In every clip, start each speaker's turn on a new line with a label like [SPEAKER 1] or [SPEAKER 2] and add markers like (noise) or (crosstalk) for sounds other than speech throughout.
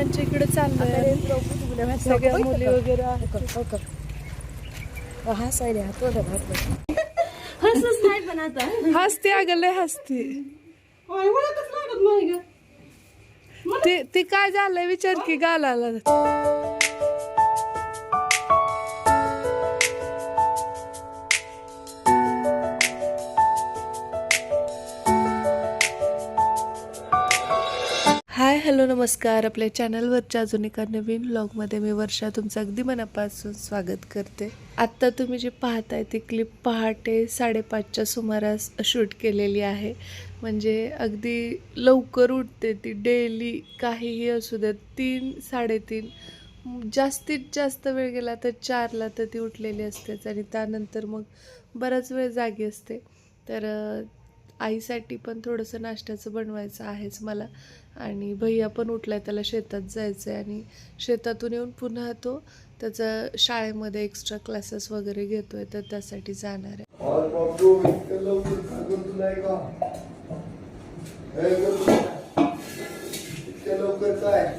[SPEAKER 1] अण्णांच्या इकडे चाललोय. सगळ्या मुली वगैरे आहेत.
[SPEAKER 2] हा सायले हा तो घातलं
[SPEAKER 3] हसच नाही पण आता.
[SPEAKER 1] हसते अगं लय हसते. ते ते काय झालंय विचार की गालाला. हॅलो नमस्कार. आपल्या चॅनलवरच्या अजून एका नवीन ब्लॉगमध्ये मी वर्षा तुमचं अगदी मनापासून स्वागत करते. आत्ता तुम्ही जे पाहताय ती क्लिप पहाटे साडेपाचच्या सुमारास शूट केलेली आहे. म्हणजे अगदी लवकर उठते ती. डेली काहीही असू द्या तीन साडेतीन जास्तीत जास्त वेळ गेला तर चारला तर ती उठलेली असतेच. आणि त्यानंतर मग बराच वेळ जागी असते. तर आईसाठी पण थोडंसं नाश्त्याचं बनवायचं आहेच मला. आणि भैया पण उठलाय त्याला शेतात जायचं आहे आणि शेतातून येऊन पुन्हा तो त्याचा शाळेमध्ये एक्स्ट्रा क्लासेस वगैरे घेतोय तर त्यासाठी जाणार आहे
[SPEAKER 4] और बाबू इतकं लवकर सांगून तुला आहे का हे गं, इतक्या लवकर काय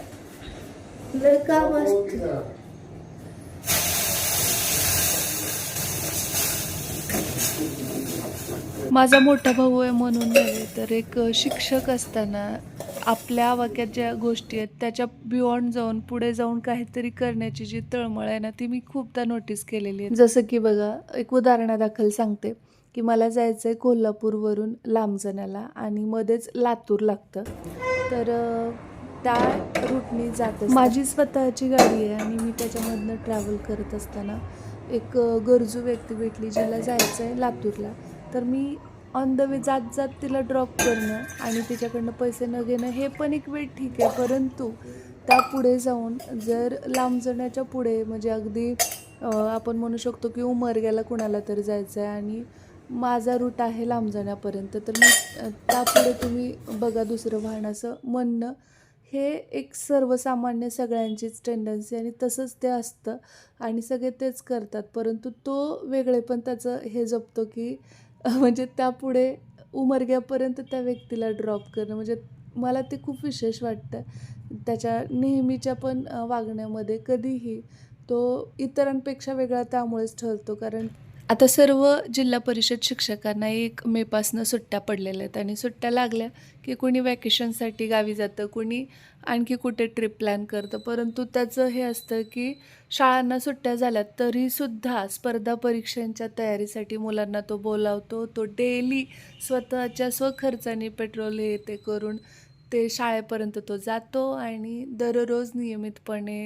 [SPEAKER 2] लय काम
[SPEAKER 4] हो की जरा?
[SPEAKER 1] माझा मोठा भाऊ आहे म्हणून नव्हे तर एक शिक्षक असताना आपल्या वाक्यात ज्या गोष्टी आहेत त्याच्या बियॉन्ड जाऊन पुढे जाऊन काहीतरी करण्याची जी तळमळ आहे ना ती मी खूपदा नोटीस केलेली आहे. जसं की बघा एक उदाहरणादाखल सांगते की मला जायचं आहे कोल्हापूरवरून लांबजण्याला आणि मध्येच लातूर लागतं. तर त्या रूटनी जात माझी स्वतःची गाडी आहे आणि मी त्याच्यामधनं ट्रॅव्हल करत असताना एक गरजू व्यक्ती भेटली ज्याला जायचं आहे लातूरला. तर मी ऑन द वे जात जात तिला ड्रॉप करणं आणि तिच्याकडनं पैसे न घेणं हे पण एक वेळ ठीक आहे. परंतु त्या पुढे जाऊन जर लांब जाण्याच्या पुढे म्हणजे अगदी आपण म्हणू शकतो की उमरग्याला कुणाला तरी जायचं आहे आणि माझा रूट आहे लांब जाण्यापर्यंत तर मी त्यापुढे तुम्ही बघा दुसरं वाहन असं म्हणणं हे एक सर्वसामान्य सगळ्यांचीच टेंडन्सी आणि तसंच ते असतं आणि सगळे तेच करतात. परंतु तो वेगळे पण त्याचं हे जपतो की (laughs) म्हणजे त्यापुढे उमरग्यापर्यंत त्या व्यक्तीला ड्रॉप करणं म्हणजे मला ते खूप विशेष वाटतं. त्याच्या नेहमीच्या पण वागण्यामध्ये कधीही तो इतरांपेक्षा वेगळा त्यामुळेच ठरतो. कारण आता सर्व जिल्हा परिषद शिक्षकांना एक मेपासनं सुट्ट्या पडलेल्या आहेत आणि सुट्ट्या लागल्या की कोणी वॅकेशनसाठी गावी जातं कोणी आणखी कुठे ट्रिप प्लॅन करतं. परंतु त्याचं हे असतं की शाळांना सुट्ट्या झाल्या तरीसुद्धा स्पर्धा परीक्षांच्या तयारीसाठी मुलांना तो बोलावतो. तो डेली स्वतःच्या स्वखर्चाने पेट्रोल हे ते करून ते शाळेपर्यंत तो जातो आणि दररोज नियमितपणे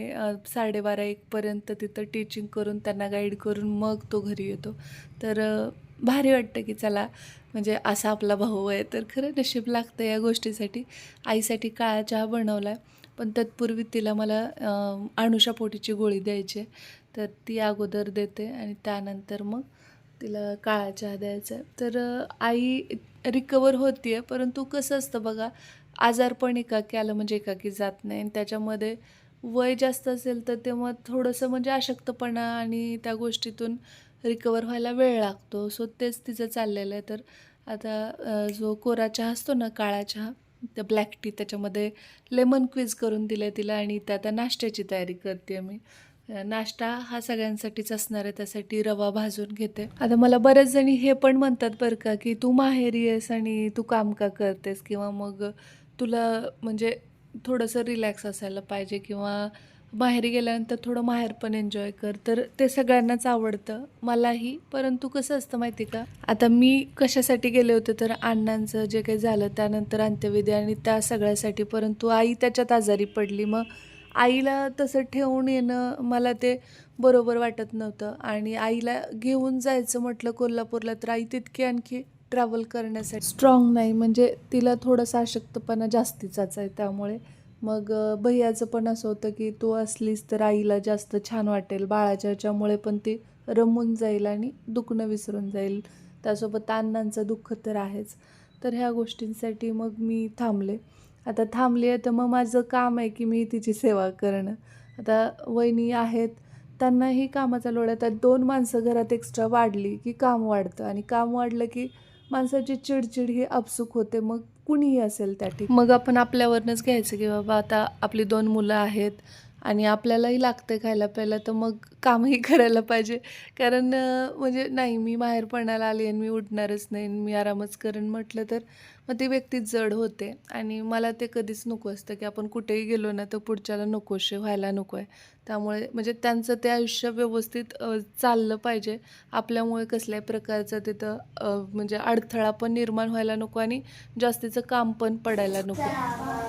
[SPEAKER 1] साडेबारा एकपर्यंत तिथं टीचिंग करून त्यांना गाईड करून मग तो घरी येतो. तर भारी वाटतं की चला म्हणजे असा आपला भाऊ आहे तर खरं नशीब लागतं या गोष्टीसाठी. आईसाठी काळा चहा बनवला आहे पण तत्पूर्वी तिला मला अ, अनुषा पोटीची गोळी द्यायची आहे. तर ती अगोदर देते आणि त्यानंतर मग तिला काळा चहा द्यायचा आहे. तर आई रिकवर होती आहे परंतु कसं असतं बघा आजारपण एकाकी आलं म्हणजे एकाकी जात नाही. आणि त्याच्यामध्ये वय जास्त असेल तर तेव्हा थोडंसं म्हणजे अशक्तपणा आणि त्या गोष्टीतून रिकवर व्हायला वेळ लागतो. सो तेच तिचं चाललेलं आहे. तर आता जो कोरा चहा असतो ना काळा चहा त्या ब्लॅक टी त्याच्यामध्ये लेमन क्विज करून दिलं तिला आणि त्या आता नाश्त्याची तयारी करते मी. नाश्ता हा सगळ्यांसाठीच असणार आहे. त्यासाठी रवा भाजून घेते. आता मला बऱ्याच जणी हे पण म्हणतात बरं का की तू माहेरी आहेस आणि तू काम का करतेस? किंवा मग तुला म्हणजे थोडंसं रिलॅक्स असायला पाहिजे किंवा माहेरी गेल्यानंतर थोडं माहेर पण एन्जॉय कर. तर ते सगळ्यांनाच आवडतं मलाही. परंतु कसं असतं माहिती का? आता मी कशासाठी गेले होते तर अण्णांचं जे काही झालं त्यानंतर अंत्यविधी आणि त्या सगळ्यासाठी. परंतु आई त्याच्यात आजारी पडली. मग आईला तसं ठेवून येणं मला ते बरोबर वाटत नव्हतं. आणि आईला घेऊन जायचं म्हटलं कोल्हापूरला तर आई तितकी आणखी ट्रॅव्हल करण्यासाठी स्ट्रॉंग नाही. म्हणजे तिला थोडासा अशक्तपणा जास्तीचाच आहे. त्यामुळे मग भैयाचं पण असं होतं की तू असलीस तर आईला जास्त छान वाटेल. बाळाच्या ह्याच्यामुळे पण ती रमून जाईल आणि दुखणं विसरून जाईल. त्यासोबत अण्णांचं दुःख तर आहेच. तर ह्या गोष्टींसाठी मग मी थांबले. आता थांबली आहे तर मग माझं काम आहे की मी तिची सेवा करणं. आता वहिनी आहेत. त्यांनाही कामाचा लोड आता दोन माणसं घरात एक्स्ट्रा वाढली की काम वाढतं. आणि काम वाढलं की माणसाची चिडचिड ही आपसूक होते. मग कुणीही असेल त्या ठिकाणी. मग आपण आपल्यावरनंच घ्यायचं की बाबा आता आपली दोन मुलं आहेत. आणि आपल्यालाही लागतं खायला प्यायला तर मग कामही (laughs) करायला पाहिजे. कारण म्हणजे नाही मी बाहेरपणाला आली आणि मी उठणारच नाही आणि मी आरामच करेन म्हटलं तर मग ती व्यक्ती जड होते. आणि मला ते कधीच नको असतं की आपण कुठेही गेलो ना तर पुढच्याला नकोशे व्हायला नको आहे त्यामुळे म्हणजे त्यांचं ते आयुष्य व्यवस्थित चाललं पाहिजे. आपल्यामुळे कसल्याही प्रकारचं तिथं म्हणजे अडथळा पण निर्माण व्हायला नको आणि जास्तीचं काम पण पडायला नको.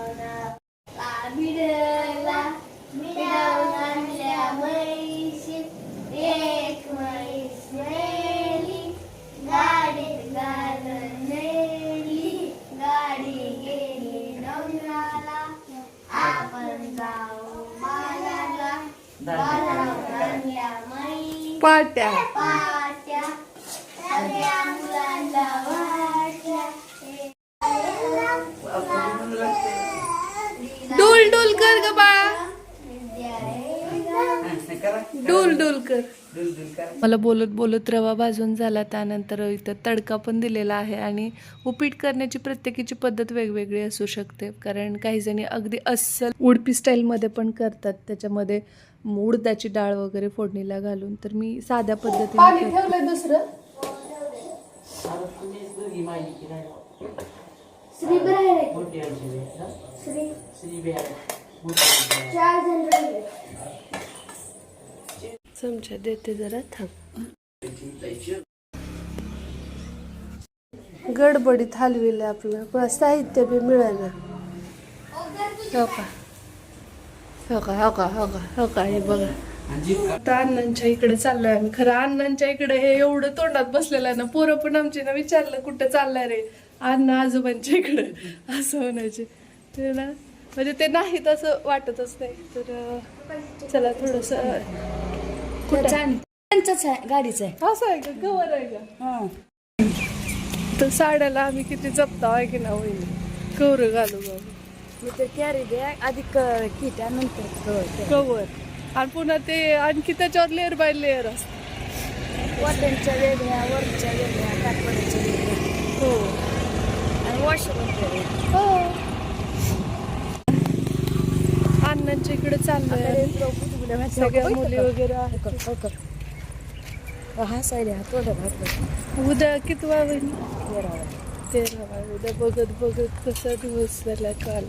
[SPEAKER 1] पाट्या. डोल डोल कर ग बाळा. डोल डोल कर. मला बोलत बोलत रवा भाजून झाला त्यानंतर इथं तडका पण दिलेला आहे आणि उपीट करण्याची प्रत्येकीची पद्धत वेगवेगळी असू शकते. कारण काही जणी अगदी अस्सल उडपी स्टाईलमध्ये पण करतात. त्याच्यामध्ये उडदाची डाळ वगैरे फोडणीला घालून. तर मी साध्या पद्धतीने दुसरं?
[SPEAKER 2] श्री श्री. चार जण
[SPEAKER 1] चमचा देते जरा थांब गडबडीत हलविले आपलं पण साहित्य बी मिळालं हो का हो का हो का हो का हो का हे बघा आता अण्णांच्या इकडे चाललोय आम्ही खरं अण्णांच्या इकडे हे एवढं तोंडात बसलेलं आहे ना पोरं पण आमची ना विचारलं कुठं चाललंय रे अण्णा आजोबांच्या इकडे असं म्हणायचे ते ना म्हणजे ते नाहीत असं वाटतच नाही तर चला थोडस
[SPEAKER 3] आहे गाडीच आहे.
[SPEAKER 1] असं आहे का? कवर आहे का? तर साड्याला आम्ही किती जपता आहे की ना होईल? कवर घालू घालू
[SPEAKER 3] मी तर कॅरी दे आधी किट नंतर
[SPEAKER 1] कवर आणि पुन्हा ते आणखी त्याच्यावर लेअर बाय लेअर असत.
[SPEAKER 3] वॉटनच्या वेगळ्या वरच्या वेगळ्या काठपड्याच्या वेगळ्या.
[SPEAKER 1] हो.
[SPEAKER 3] आणि वॉशरूम
[SPEAKER 1] हो. अण्णांच्या इकडे चाललंय. सगळ्या मुली वगैरे आहेत.
[SPEAKER 3] हा साईड हा तोंड घातलं
[SPEAKER 1] उद्या किती होईल
[SPEAKER 3] तेरावा
[SPEAKER 1] तेरा उद्या बघत बघत कसा दिवस झाला काल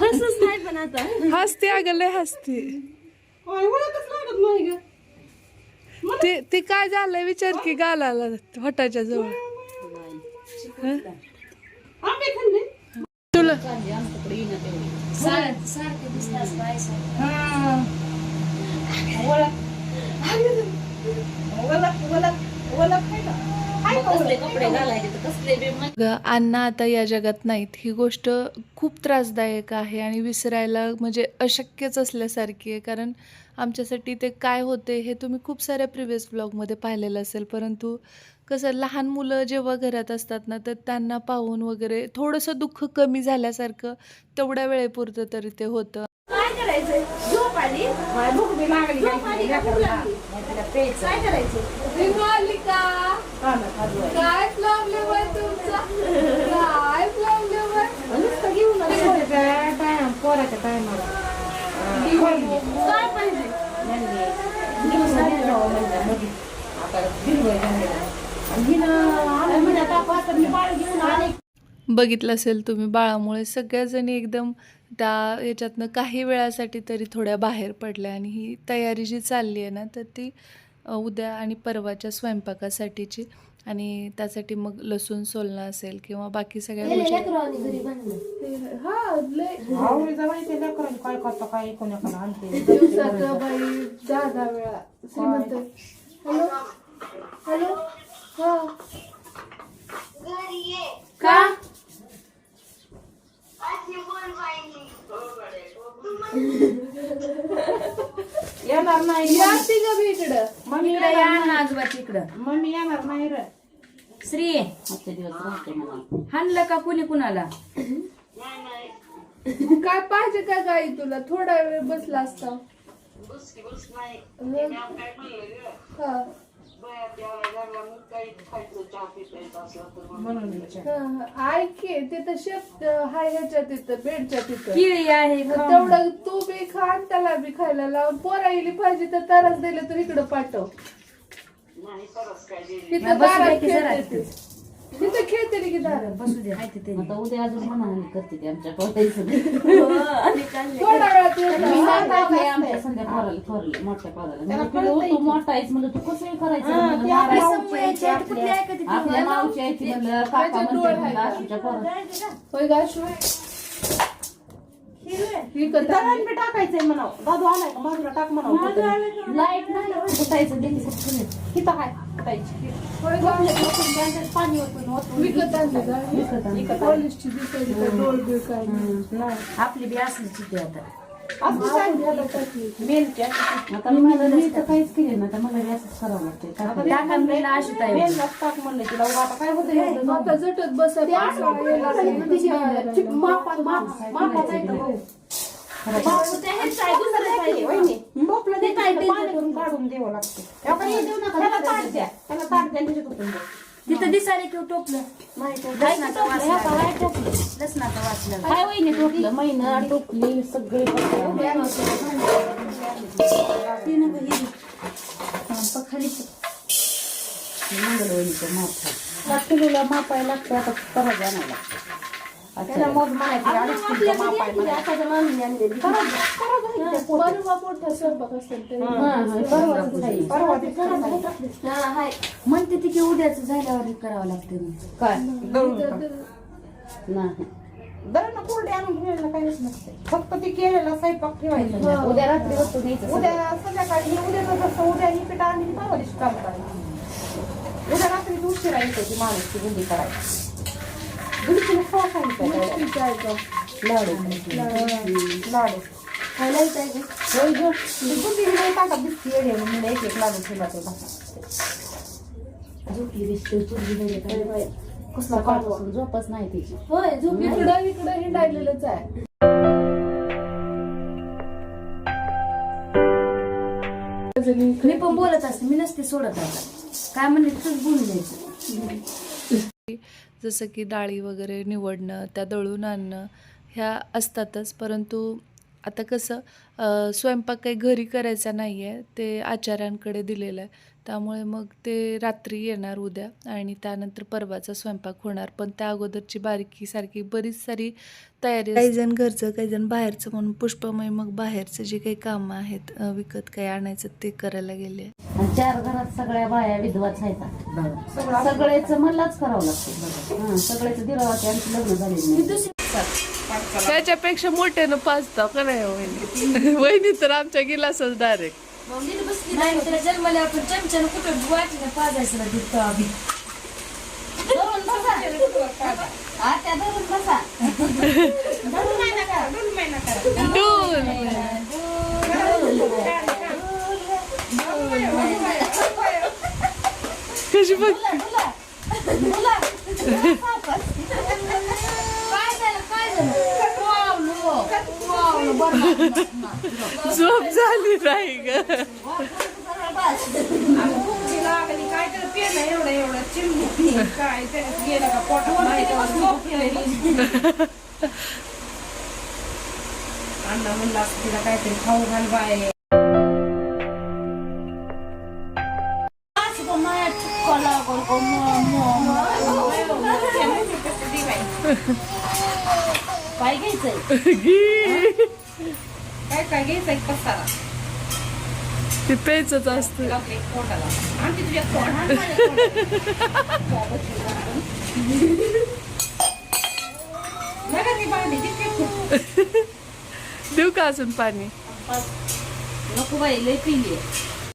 [SPEAKER 3] हसच नाही पण आता.
[SPEAKER 1] हसते अगं लय हसते. ते ते काय झालंय विचार की गालाला हॉटाच्या जवळ? तुला
[SPEAKER 2] सारखे दिसतात
[SPEAKER 1] अण्णा आता या जगात नाहीत. ही गोष्ट खूप त्रासदायक आहे आणि विसरायला म्हणजे अशक्यच असल्यासारखी आहे. कारण आमच्यासाठी ते काय होते हे तुम्ही खूप साऱ्या प्रिव्हियस ब्लॉगमध्ये पाहिलेलं असेल. परंतु कसं लहान मुलं जेव्हा घरात असतात ना तर त्यांना पाहून वगैरे थोडंसं दुःख कमी झाल्यासारखं तेवढ्या वेळेपुरतं तरी ते होतं.
[SPEAKER 2] काय करायचंय? झोप आली? झोप आली का? भूक लागली? काय करायचं
[SPEAKER 1] काय प्रॉब्लेम आहे तुमचा? काय प्रॉब्लेम आहे
[SPEAKER 2] नुसतं घेऊन आली. काय पाहिजे?
[SPEAKER 1] बघितलं असेल तुम्ही बाळामुळे. सगळ्याजणी एकदम त्या ह्याच्यातनं काही वेळासाठी तरी थोड्या बाहेर पडल्या आणि ही तयारी जी चालली आहे ना तर ती उद्या आणि परवाच्या स्वयंपाकासाठीची आणि त्यासाठी मग लसूण सोलणं असेल किंवा बाकी सगळ्या गोष्टी.
[SPEAKER 2] घरी
[SPEAKER 1] हा का?
[SPEAKER 5] येणार नाही.
[SPEAKER 1] या तिघं बी इकडं.
[SPEAKER 5] मम्मी
[SPEAKER 3] इकडे या ना आजोबाच्या इकडं
[SPEAKER 5] मम्मी येणार नाही रे.
[SPEAKER 3] श्री. हाणलं का कुणी कुणाला?
[SPEAKER 1] काय पाहिजे का गाई तुला? थोडा वेळ बसला असता.
[SPEAKER 5] म्हणून विचार.
[SPEAKER 1] ऐक की तिथं शेत हाय ह्याच्या तिथं बेडच्या तिथं
[SPEAKER 5] केळी आहे
[SPEAKER 1] मग. तेवढं तू बी खा आणि त्याला बी खायला लावून पोरा येईल पाहिजे तर ताराच दिले तर इकडं पाठव तिथं
[SPEAKER 5] बसू
[SPEAKER 1] दारात
[SPEAKER 5] दे की जरा
[SPEAKER 1] खेळते ते. तिथं खेळते की दारात
[SPEAKER 5] बसू दे हाय
[SPEAKER 6] आता उद्या अजून म्हणाली करते ते आमच्या (laughs)
[SPEAKER 1] थोडा वेळात येतं.
[SPEAKER 6] पोराला थोरले मोठ्या पोराला म्हणलं, पिलू, तू मोठा आहेस म्हणलं तू कसं करायचं म्हणलं,
[SPEAKER 5] ते आपल्या
[SPEAKER 6] मारायचं.
[SPEAKER 5] मावशी आहेत, आपल्या-
[SPEAKER 6] आपल्या मावशी आहे ती म्हणलं काका
[SPEAKER 1] त्याच्यात
[SPEAKER 6] म्हणते
[SPEAKER 1] डोळे
[SPEAKER 6] म्हणलं
[SPEAKER 1] आहेत.
[SPEAKER 6] आशूच्या पोराला
[SPEAKER 1] होय का अश्रू? ही कथा
[SPEAKER 5] दळण बी टाकायचंय म्हणावं दादू आलाय का बाजूला टाक म्हणावं.
[SPEAKER 6] लाइट नाही.
[SPEAKER 5] होय? पाणी ओतून ओतून.
[SPEAKER 1] विकत आणली का? पॉलिशची दिसायची का डोळ बिळ काय नाही.
[SPEAKER 5] आपली बी असलीच इथे आता
[SPEAKER 6] आता मला मी तर काहीच केले ना तर मला बी असंच करावं लागतंय काय करायचं?
[SPEAKER 5] टाका मेल मेललाच टाक म्हणलं तिला उगा आता काय होतं
[SPEAKER 1] आता झटत बसा
[SPEAKER 5] नाही हो. काढून द्यावं लागतं त्याला ताट द्या त्याला ताट द्या
[SPEAKER 3] तिथं दिसायला किंवा टोपलं.
[SPEAKER 5] नाही तो
[SPEAKER 3] लसणाचं वाचलं. लसणाचं वाचलं.
[SPEAKER 6] काय वहिनी टोपलं? महिना टोपली सगळे मंगलवणीचं माथा.
[SPEAKER 5] किलोला मापायला लागतं आता तराजू आणायला त्याला मग म्हणायचं अडीच किलो मापाय म्हणायचं. तराजू- तराजू आहे त्या
[SPEAKER 1] परवा मोठा स्वयंपाक असेल तरी.
[SPEAKER 5] पोटी. परवा ते तराजू.
[SPEAKER 3] हा, हाय म्हणते ती की उद्याच झाल्यावर करावं लागतं.
[SPEAKER 5] काय दळून का?
[SPEAKER 6] नाही
[SPEAKER 5] दळणं कोरडे आणून ठेवायला काहीच नसते फक्त ते केलेला स्वयंपाक ठेवायचा नाही.
[SPEAKER 6] उद्या रात्री वस्तू घ्यायचं
[SPEAKER 5] उद्या संध्याकाळी हे उद्या जसं उद्या ही पिठा आणि परवा दिवशी काम करायचं उद्या रात्री उशिरा येते ती माणूस ती बुंदी करायची बुंदीला खावा खायचं लाडू लाडू
[SPEAKER 3] खायला येत आहे
[SPEAKER 5] होय गं. ती येडे म्हणून एक एक लाडू ठेवला तो
[SPEAKER 3] झोपली चुरली काय
[SPEAKER 6] कसला काढून झोपच नाही तिची
[SPEAKER 3] होय झोप
[SPEAKER 1] इकडं इकडं हिंडायलेलंच आहे
[SPEAKER 3] मी पण बोलत असते मी नसते सोडत आता काय म्हणले तूच बोलून द्यायचं
[SPEAKER 1] जसं की डाळी वगैरे निवडणं त्या दळून आणणं ह्या असतातच. परंतु आता कसं स्वयंपाक काही घरी करायचा नाही आहे ते आचार्यांकडे दिलेलं आहे. त्यामुळे मग ते रात्री येणार उद्या आणि त्यानंतर परवाचा स्वयंपाक होणार. पण त्या अगोदरची बारीकी सारखी बरीच सारी तयारी काही जण घरचं काही जण बाहेरचं म्हणून पुष्पमय मग बाहेरचं जे काही कामं आहेत विकत काही आणायचं ते करायला गेले.
[SPEAKER 6] आणि चार घरात सगळ्या बाया विधवाच आहेत. सगळ्याच मलाच करावं लागतं. हं, सगळ्याच दिरावाचे आमची लग्न
[SPEAKER 1] त्याच्यापेक्षा मोठ्यानं पाचता का नाही वहिनी. वहिनी तर आमच्या गिलासच डायरेक्ट
[SPEAKER 3] नाही त्याला जन्मले आपण चमच्यानं कुठं वाटलं पाजायचं ना दूध तवा बी.
[SPEAKER 6] धरून बसा. आत्या धरून बसा
[SPEAKER 1] कशी बघ
[SPEAKER 3] काय झालं काय झालं वावलो, वावलो, बरं.
[SPEAKER 1] झोप झाली नाही ग
[SPEAKER 5] लागली काय तर पेलं एवढं एवढं चिमणी काय त्याच्यात गेलं का पोटात नाही तेव्हा झोप गेली. अण्णा म्हणला तिला काहीतरी खाऊ घाल बाय
[SPEAKER 3] गं,
[SPEAKER 6] घ्यायचंय
[SPEAKER 5] काय काय घ्यायचं एक पसारा
[SPEAKER 1] ते पेचच असतं.
[SPEAKER 5] लागले पोटाला तुझ्या ती तिथे
[SPEAKER 1] देऊ का अजून पाणी?
[SPEAKER 6] नको बाई लय पिली